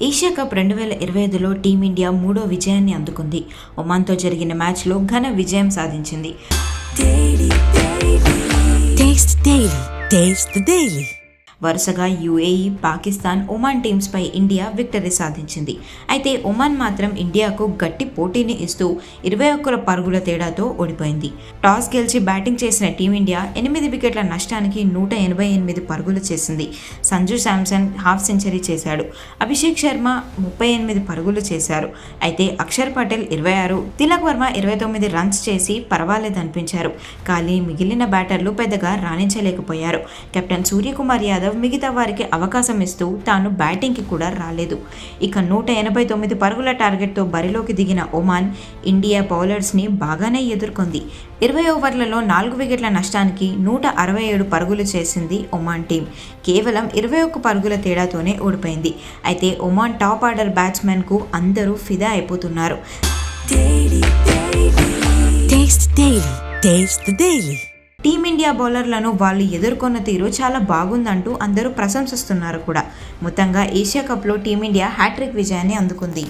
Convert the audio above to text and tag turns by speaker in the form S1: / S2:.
S1: Asia cup రెండు వేల ఇరవై ఐదులో టీమిండియా మూడో విజయాన్ని అందుకుంది ఒమాన్తో జరిగిన మ్యాచ్లో ఘన విజయం సాధించింది
S2: Taste Daily. Taste the Daily.
S1: వరుసగా యుఏఈ పాకిస్తాన్ ఒమాన్ టీమ్స్పై ఇండియా విక్టరీ సాధించింది. అయితే ఒమాన్ మాత్రం ఇండియాకు గట్టి పోటీని ఇస్తూ ఇరవై ఒక్కల పరుగుల తేడాతో ఓడిపోయింది. టాస్ గెలిచి బ్యాటింగ్ చేసిన టీమిండియా ఎనిమిది వికెట్ల నష్టానికి నూట ఎనభై ఎనిమిది పరుగులు చేసింది. సంజు శాంసన్ హాఫ్ సెంచరీ చేశాడు. అభిషేక్ శర్మ ముప్పై ఎనిమిది పరుగులు చేశారు. అయితే అక్షర్ పటేల్ ఇరవై ఆరు తిలక్ వర్మ ఇరవై తొమ్మిది రన్స్ చేసి పర్వాలేదనిపించారు. కానీ మిగిలిన బ్యాటర్లు పెద్దగా రాణించలేకపోయారు. కెప్టెన్ సూర్యకుమార్ యాదవ్ మిగతా వారికి అవకాశం ఇస్తూ తాను బ్యాటింగ్కి కూడా రాలేదు ఇక నూట ఎనభై తొమ్మిది పరుగుల టార్గెట్తో బరిలోకి దిగిన ఒమాన్ ఇండియా బౌలర్స్ని బాగానే ఎదుర్కొంది ఇరవై ఓవర్లలో నాలుగు వికెట్ల నష్టానికి నూట అరవై ఏడు పరుగులు చేసింది ఒమాన్ టీం కేవలం ఇరవై ఒక్క పరుగుల తేడాతోనే ఓడిపోయింది అయితే ఒమాన్ టాప్ ఆర్డర్ బ్యాట్స్మెన్కు అందరూ ఫిదా అయిపోతున్నారు
S2: Taste the Daily. Taste the Daily.
S1: Team India బౌలర్లను వాళ్ళు ఎదుర్కొన్న తీరు చాలా బాగుందంటూ అందరూ ప్రశంసిస్తున్నారు కూడా. మొత్తంగా ఏషియా కప్లో టీమిండియా హ్యాట్రిక్ విజయాన్ని అందుకుంది.